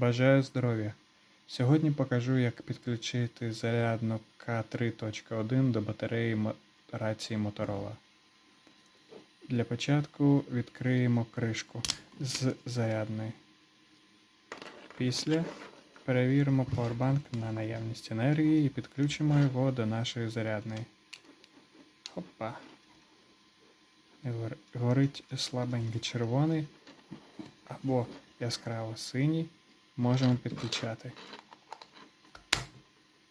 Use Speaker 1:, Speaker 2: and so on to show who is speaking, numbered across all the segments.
Speaker 1: Бажаю здоров'я! Сьогодні покажу, як підключити зарядну К3.1 до батареї рації Motorola. Для початку відкриємо кришку з зарядної. Після перевіримо Powerbank на наявність енергії і підключимо його до нашої зарядної. Гор- Горить слабенький червоний або яскраво синій. Можемо підключати.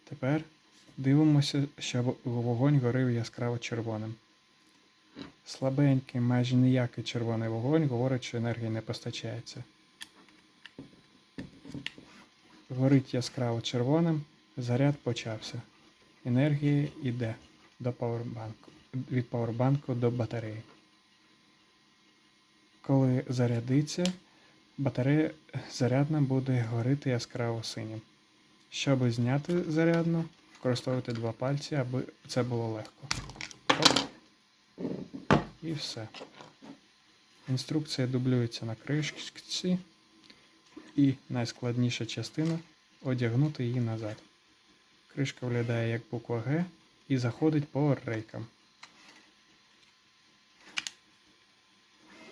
Speaker 1: Тепер дивимося, щоб вогонь горив яскраво червоним. Слабенький, майже ніякий червоний вогонь говорить, що енергії не постачається. Горить яскраво червоним, заряд почався. Енергія йде до павербанку, від павербанку до батареї. Коли зарядиться, батарея зарядна буде горити яскраво синім. Щоб зняти зарядну, використовуйте два пальці, аби це було легко. Оп. І все. Інструкція дублюється на кришці. І найскладніша частина одягнути її назад. Кришка виглядає як буква Г і заходить по рейкам.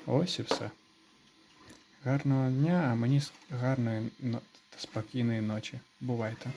Speaker 1: Ось і все. Гарного дня, а мені гарної спокійної ночі. Бувайте!